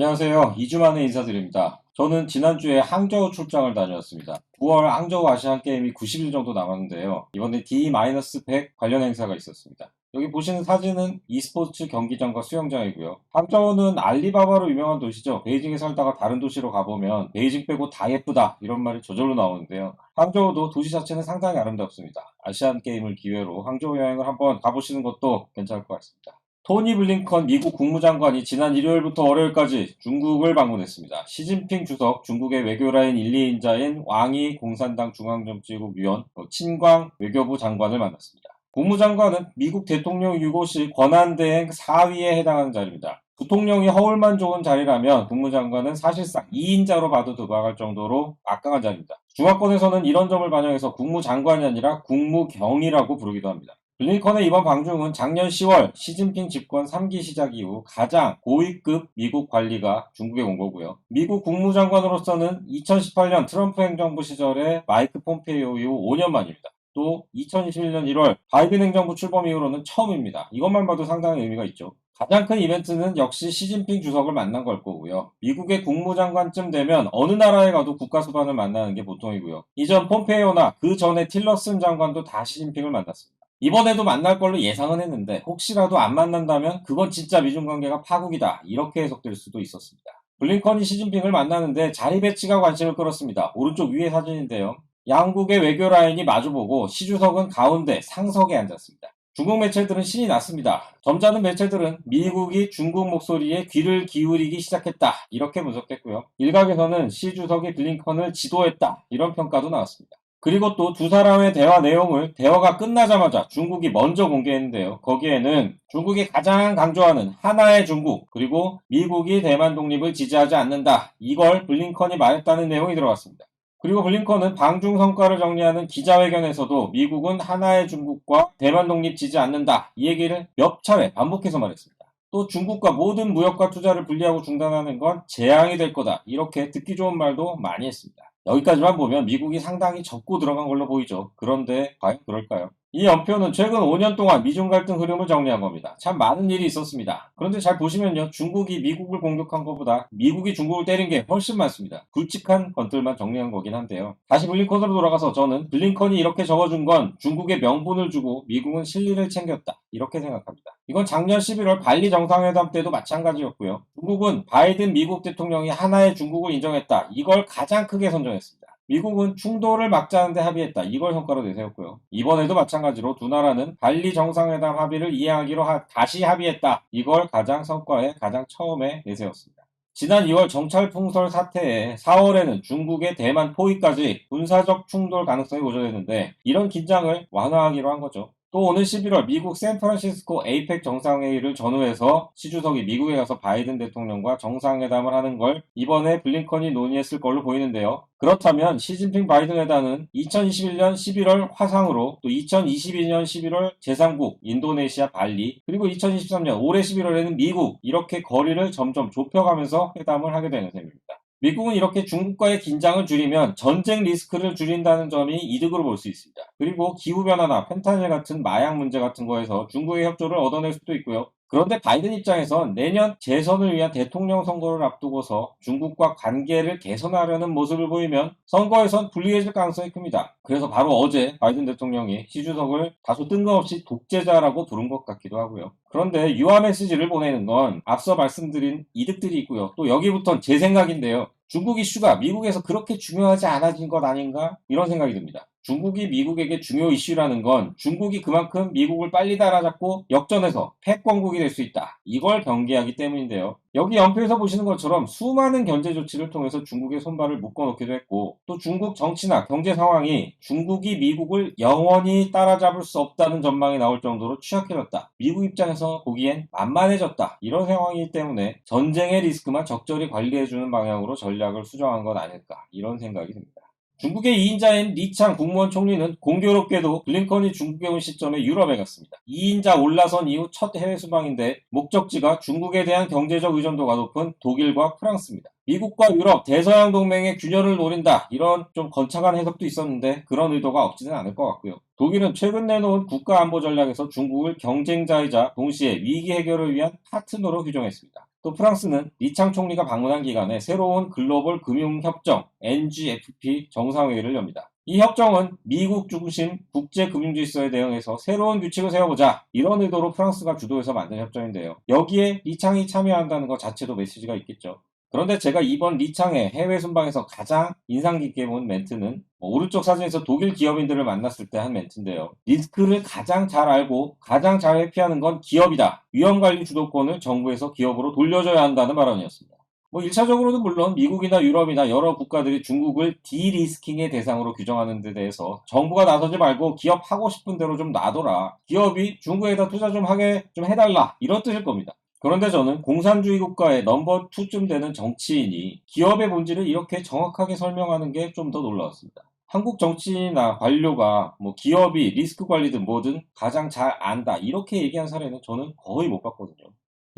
안녕하세요. 2주 만에 인사드립니다. 저는 지난주에 항저우 출장을 다녀왔습니다. 9월 항저우 아시안 게임이 90일 정도 남았는데요. 이번에 D-100 관련 행사가 있었습니다. 여기 보시는 사진은 e스포츠 경기장과 수영장이고요. 항저우는 알리바바로 유명한 도시죠. 베이징에 살다가 다른 도시로 가보면 베이징 빼고 다 예쁘다 이런 말이 저절로 나오는데요. 항저우도 도시 자체는 상당히 아름답습니다. 아시안 게임을 기회로 항저우 여행을 한번 가보시는 것도 괜찮을 것 같습니다. 토니 블링컨 미국 국무장관이 지난 일요일부터 월요일까지 중국을 방문했습니다. 시진핑 주석, 중국의 외교라인 1, 2인자인 왕이 공산당 중앙정치국 위원, 어, 친광 외교부 장관을 만났습니다. 국무장관은 미국 대통령 유고시 권한대행 4위에 해당하는 자리입니다. 부통령이 허울만 좋은 자리라면 국무장관은 사실상 2인자로 봐도 도박할 정도로 막강한 자리입니다. 중화권에서는 이런 점을 반영해서 국무장관이 아니라 국무경이라고 부르기도 합니다. 블링컨의 이번 방중은 작년 10월 시진핑 집권 3기 시작 이후 가장 고위급 미국 관리가 중국에 온 거고요. 미국 국무장관으로서는 2018년 트럼프 행정부 시절에 마이크 폼페이오 이후 5년 만입니다. 또 2021년 1월 바이든 행정부 출범 이후로는 처음입니다. 이것만 봐도 상당히 의미가 있죠. 가장 큰 이벤트는 역시 시진핑 주석을 만난 걸 거고요. 미국의 국무장관쯤 되면 어느 나라에 가도 국가수반을 만나는 게 보통이고요. 이전 폼페이오나 그 전에 틸러슨 장관도 다 시진핑을 만났습니다. 이번에도 만날 걸로 예상은 했는데 혹시라도 안 만난다면 그건 진짜 미중 관계가 파국이다 이렇게 해석될 수도 있었습니다. 블링컨이 시진핑을 만나는데 자리 배치가 관심을 끌었습니다. 오른쪽 위에 사진인데요. 양국의 외교 라인이 마주보고 시 주석은 가운데 상석에 앉았습니다. 중국 매체들은 신이 났습니다. 점잖은 매체들은 미국이 중국 목소리에 귀를 기울이기 시작했다. 이렇게 분석했고요. 일각에서는 시 주석이 블링컨을 지도했다. 이런 평가도 나왔습니다. 그리고 또 두 사람의 대화 내용을 대화가 끝나자마자 중국이 먼저 공개했는데요. 거기에는 중국이 가장 강조하는 하나의 중국, 그리고 미국이 대만 독립을 지지하지 않는다. 이걸 블링컨이 말했다는 내용이 들어갔습니다. 그리고 블링컨은 방중 성과를 정리하는 기자회견에서도 미국은 하나의 중국과 대만 독립 지지 않는다. 이 얘기를 몇 차례 반복해서 말했습니다. 또 중국과 모든 무역과 투자를 분리하고 중단하는 건 재앙이 될 거다. 이렇게 듣기 좋은 말도 많이 했습니다. 여기까지만 보면 미국이 상당히 접고 들어간 걸로 보이죠. 그런데 과연 그럴까요? 이 연표는 최근 5년 동안 미중 갈등 흐름을 정리한 겁니다. 참 많은 일이 있었습니다. 그런데 잘 보시면요. 중국이 미국을 공격한 것보다 미국이 중국을 때린 게 훨씬 많습니다. 굵직한 것들만 정리한 거긴 한데요. 다시 블링컨으로 돌아가서 저는 블링컨이 이렇게 적어준 건 중국에 명분을 주고 미국은 실리를 챙겼다. 이렇게 생각합니다. 이건 작년 11월 발리 정상회담 때도 마찬가지였고요. 중국은 바이든 미국 대통령이 하나의 중국을 인정했다. 이걸 가장 크게 선정했습니다. 미국은 충돌을 막자는데 합의했다. 이걸 성과로 내세웠고요. 이번에도 마찬가지로 두 나라는 발리 정상회담 합의를 이행하기로 하, 다시 합의했다. 이걸 가장 성과에 가장 처음에 내세웠습니다. 지난 2월 정찰 풍설 사태에 4월에는 중국의 대만 포위까지 군사적 충돌 가능성이 고조됐는데 이런 긴장을 완화하기로 한 거죠. 또 오는 11월 미국 샌프란시스코 에이펙 정상회의를 전후해서 시 주석이 미국에 가서 바이든 대통령과 정상회담을 하는 걸 이번에 블링컨이 논의했을 걸로 보이는데요. 그렇다면 시진핑 바이든 회담은 2021년 11월 화상으로 또 2022년 11월 제3국 인도네시아 발리 그리고 2023년 올해 11월에는 미국 이렇게 거리를 점점 좁혀가면서 회담을 하게 되는 셈입니다. 미국은 이렇게 중국과의 긴장을 줄이면 전쟁 리스크를 줄인다는 점이 이득으로 볼 수 있습니다. 그리고 기후변화나 펜타닐 같은 마약 문제 같은 거에서 중국의 협조를 얻어낼 수도 있고요. 그런데 바이든 입장에선 내년 재선을 위한 대통령 선거를 앞두고서 중국과 관계를 개선하려는 모습을 보이면 선거에선 불리해질 가능성이 큽니다. 그래서 바로 어제 바이든 대통령이 시 주석을 다소 뜬금없이 독재자라고 부른 것 같기도 하고요. 그런데 유화 메시지를 보내는 건 앞서 말씀드린 이득들이 있고요. 또 여기부터는 제 생각인데요. 중국 이슈가 미국에서 그렇게 중요하지 않아진 것 아닌가? 이런 생각이 듭니다. 중국이 미국에게 중요 이슈라는 건 중국이 그만큼 미국을 빨리 따라잡고 역전해서 패권국이 될 수 있다. 이걸 경계하기 때문인데요. 여기 연표에서 보시는 것처럼 수많은 견제 조치를 통해서 중국의 손발을 묶어놓기도 했고 또 중국 정치나 경제 상황이 중국이 미국을 영원히 따라잡을 수 없다는 전망이 나올 정도로 취약해졌다. 미국 입장에서 보기엔 만만해졌다. 이런 상황이기 때문에 전쟁의 리스크만 적절히 관리해주는 방향으로 전략을 수정한 건 아닐까 이런 생각이 듭니다. 중국의 2인자인 리창 국무원 총리는 공교롭게도 블링컨이 중국에 온 시점에 유럽에 갔습니다. 2인자 올라선 이후 첫 해외 수방인데 목적지가 중국에 대한 경제적 의존도가 높은 독일과 프랑스입니다. 미국과 유럽, 대서양 동맹의 균열을 노린다. 이런 좀 건창한 해석도 있었는데 그런 의도가 없지는 않을 것 같고요. 독일은 최근 내놓은 국가 안보 전략에서 중국을 경쟁자이자 동시에 위기 해결을 위한 파트너로 규정했습니다. 또 프랑스는 리창 총리가 방문한 기간에 새로운 글로벌 금융협정 NGFP 정상회의를 엽니다. 이 협정은 미국 중심 국제금융질서에 대응해서 새로운 규칙을 세워보자 이런 의도로 프랑스가 주도해서 만든 협정인데요. 여기에 리창이 참여한다는 것 자체도 메시지가 있겠죠. 그런데 제가 이번 리창의 해외 순방에서 가장 인상 깊게 본 멘트는 뭐 오른쪽 사진에서 독일 기업인들을 만났을 때 한 멘트인데요. 리스크를 가장 잘 알고 가장 잘 회피하는 건 기업이다. 위험관리 주도권을 정부에서 기업으로 돌려줘야 한다는 발언이었습니다. 뭐 1차적으로는 물론 미국이나 유럽이나 여러 국가들이 중국을 디리스킹의 대상으로 규정하는 데 대해서 정부가 나서지 말고 기업 하고 싶은 대로 좀 놔둬라. 기업이 중국에다 투자 좀 하게 좀 해달라. 이런 뜻일 겁니다. 그런데 저는 공산주의 국가의 넘버 2쯤 되는 정치인이 기업의 본질을 이렇게 정확하게 설명하는 게 좀 더 놀라웠습니다. 한국 정치인이나 관료가 뭐 기업이 리스크 관리든 뭐든 가장 잘 안다 이렇게 얘기한 사례는 저는 거의 못 봤거든요.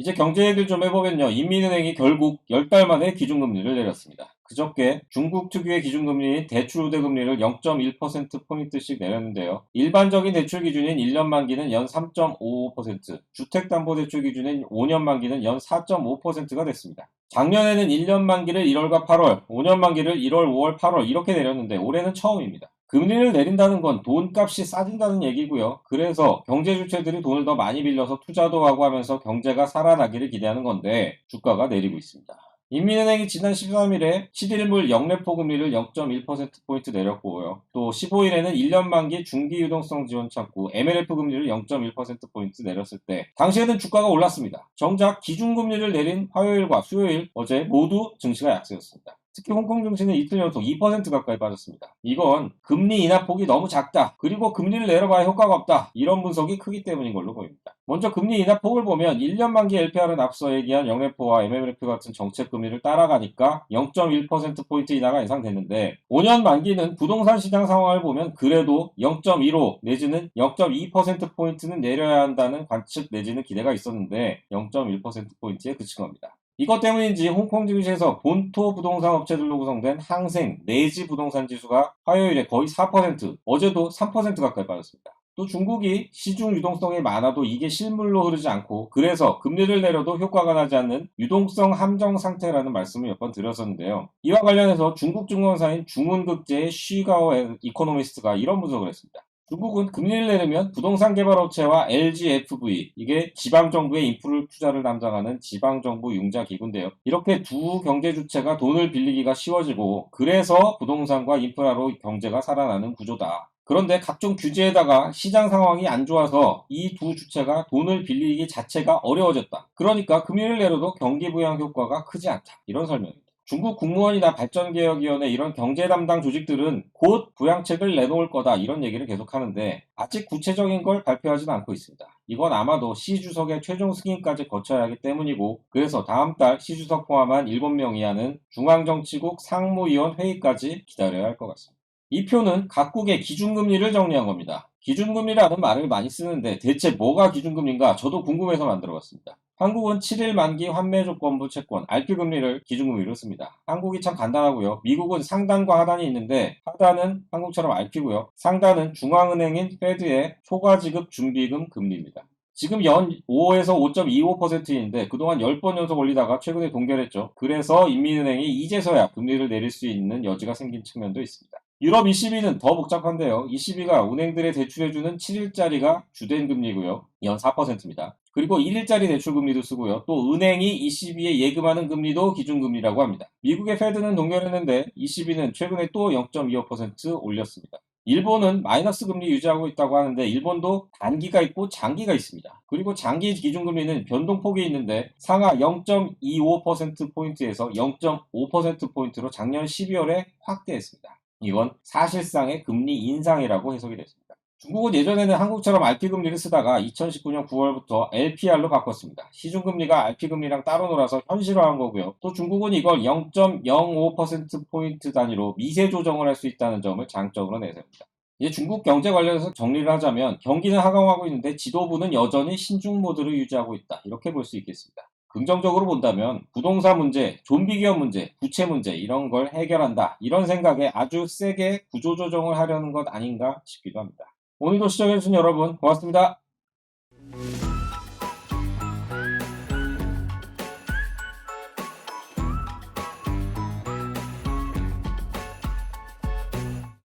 이제 경제 얘기를 좀 해보면요. 인민은행이 결국 10달 만에 기준금리를 내렸습니다. 그저께 중국 특유의 기준금리인 대출 우대금리를 0.1%포인트씩 내렸는데요. 일반적인 대출 기준인 1년 만기는 연 3.55%, 주택담보대출 기준인 5년 만기는 연 4.5%가 됐습니다. 작년에는 1년 만기를 1월과 8월, 5년 만기를 1월, 5월, 8월 이렇게 내렸는데 올해는 처음입니다. 금리를 내린다는 건 돈값이 싸진다는 얘기고요. 그래서 경제 주체들이 돈을 더 많이 빌려서 투자도 하고 하면서 경제가 살아나기를 기대하는 건데 주가가 내리고 있습니다. 인민은행이 지난 13일에 7일물 영래포 금리를 0.1%포인트 내렸고요. 또 15일에는 1년 만기 중기 유동성 지원 창구 MLF 금리를 0.1%포인트 내렸을 때 당시에는 주가가 올랐습니다. 정작 기준금리를 내린 화요일과 수요일 어제 모두 증시가 약세였습니다. 특히 홍콩 증시는 이틀 연속 2% 가까이 빠졌습니다. 이건 금리 인하 폭이 너무 작다. 그리고 금리를 내려봐야 효과가 없다. 이런 분석이 크기 때문인 걸로 보입니다. 먼저 금리 인하 폭을 보면 1년 만기 LPR은 앞서 얘기한 영래포와 MMF 같은 정책 금리를 따라가니까 0.1%포인트 인하가 예상됐는데 5년 만기는 부동산 시장 상황을 보면 그래도 0.15 내지는 0.2%포인트는 내려야 한다는 관측 내지는 기대가 있었는데 0.1%포인트에 그친 겁니다. 이것 때문인지 홍콩 증시에서 본토 부동산 업체들로 구성된 항생 내지 부동산 지수가 화요일에 거의 4%, 어제도 3% 가까이 빠졌습니다. 또 중국이 시중 유동성이 많아도 이게 실물로 흐르지 않고 그래서 금리를 내려도 효과가 나지 않는 유동성 함정 상태라는 말씀을 몇 번 드렸었는데요. 이와 관련해서 중국 증권사인 중은극제의 쉬가오 이코노미스트가 이런 분석을 했습니다. 중국은 금리를 내리면 부동산 개발업체와 LGFV 이게 지방정부의 인프를 투자를 담당하는 지방정부 융자 기구인데요. 이렇게 두 경제 주체가 돈을 빌리기가 쉬워지고 그래서 부동산과 인프라로 경제가 살아나는 구조다. 그런데 각종 규제에다가 시장 상황이 안 좋아서 이 두 주체가 돈을 빌리기 자체가 어려워졌다. 그러니까 금리를 내려도 경기 부양 효과가 크지 않다. 이런 설명입니다. 중국 국무원이나 발전개혁위원회 이런 경제 담당 조직들은 곧 부양책을 내놓을 거다 이런 얘기를 계속 하는데 아직 구체적인 걸 발표하지는 않고 있습니다. 이건 아마도 시 주석의 최종 승인까지 거쳐야 하기 때문이고 그래서 다음 달 시 주석 포함한 7명 이 하는 중앙정치국 상무위원 회의까지 기다려야 할 것 같습니다. 이 표는 각국의 기준금리를 정리한 겁니다. 기준금리라는 말을 많이 쓰는데 대체 뭐가 기준금리인가 저도 궁금해서 만들어 봤습니다. 한국은 7일 만기 환매 조건부 채권 RP금리를 기준금리로 씁니다. 한국이 참 간단하고요. 미국은 상단과 하단이 있는데 하단은 한국처럼 RP고요. 상단은 중앙은행인 페드의 초과 지급 준비금 금리입니다. 지금 연 5에서 5.25%인데 그동안 10번 연속 올리다가 최근에 동결했죠. 그래서 인민은행이 이제서야 금리를 내릴 수 있는 여지가 생긴 측면도 있습니다. 유럽 22는 더 복잡한데요. 22가 은행들에 대출해주는 7일짜리가 주된 금리고요. 연 4%입니다. 그리고 1일짜리 대출 금리도 쓰고요. 또 은행이 22에 예금하는 금리도 기준금리라고 합니다. 미국의 페드는 동결했는데 22는 최근에 또 0.25% 올렸습니다. 일본은 마이너스 금리 유지하고 있다고 하는데 일본도 단기가 있고 장기가 있습니다. 그리고 장기 기준금리는 변동폭이 있는데 상하 0.25%포인트에서 0.5%포인트로 작년 12월에 확대했습니다. 이건 사실상의 금리 인상이라고 해석이 됐습니다. 중국은 예전에는 한국처럼 RP금리를 쓰다가 2019년 9월부터 LPR로 바꿨습니다. 시중금리가 RP금리랑 따로 놀아서 현실화한 거고요. 또 중국은 이걸 0.05%포인트 단위로 미세 조정을 할 수 있다는 점을 장점으로 내세웁니다. 이제 중국 경제 관련해서 정리를 하자면 경기는 하강하고 있는데 지도부는 여전히 신중 모드를 유지하고 있다. 이렇게 볼 수 있겠습니다. 긍정적으로 본다면 부동산 문제, 좀비 기업 문제, 부채 문제 이런 걸 해결한다. 이런 생각에 아주 세게 구조조정을 하려는 것 아닌가 싶기도 합니다. 오늘도 시청해주신 여러분 고맙습니다.